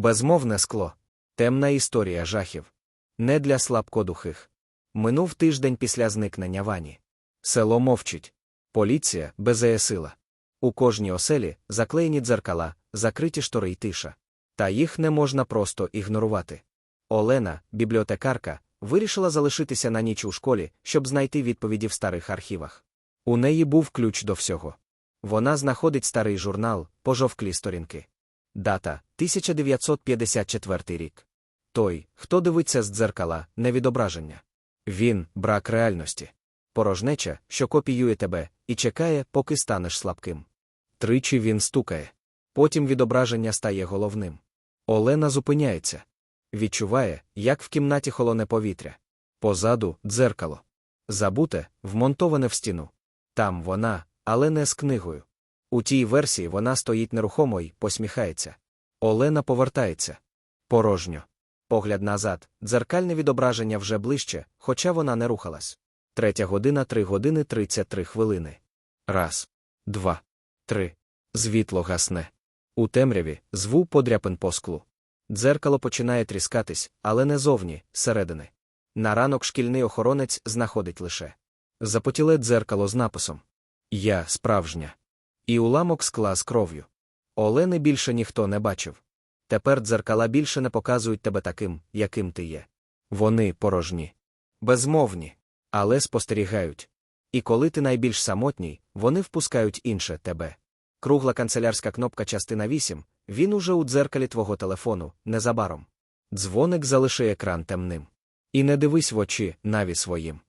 Безмовне скло. Темна історія жахів. Не для слабкодухих. Минув тиждень після зникнення вані. Село мовчить. Поліція безеясила. У кожній оселі заклеєні дзеркала, закриті штори й тиша. Та їх не можна просто ігнорувати. Олена, бібліотекарка, вирішила залишитися на ніч у школі, щоб знайти відповіді в старих архівах. У неї був ключ до всього. Вона знаходить старий журнал, пожовклі сторінки. Дата 1954 рік. Той, хто дивиться з дзеркала, не відображення. Він брак реальності. Порожнеча, що копіює тебе, і чекає, поки станеш слабким. Тричі він стукає. Потім відображення стає головним. Олена зупиняється. Відчуває, як в кімнаті холоне повітря. Позаду дзеркало. Забуте, вмонтоване в стіну. Там вона, але не з книгою. У тій версії вона стоїть нерухомо й посміхається. Олена повертається. Порожньо. Погляд назад, дзеркальне відображення вже ближче, хоча вона не рухалась. Третя година три години тридцять три хвилини. Раз, два, три. Звітло гасне. У темряві зву подряпин по склу. Дзеркало починає тріскатись, але не зовні, зсередини. На ранок шкільний охоронець знаходить лише запотіле дзеркало з написом Я справжня. І уламок скла з кров'ю. Олени більше ніхто не бачив. Тепер дзеркала більше не показують тебе таким, яким ти є. Вони порожні, безмовні, але спостерігають. І коли ти найбільш самотній, вони впускають інше тебе. Кругла канцелярська кнопка частина 8, він уже у дзеркалі твого телефону, незабаром. Дзвоник залиши екран темним. І не дивись в очі наві своїм.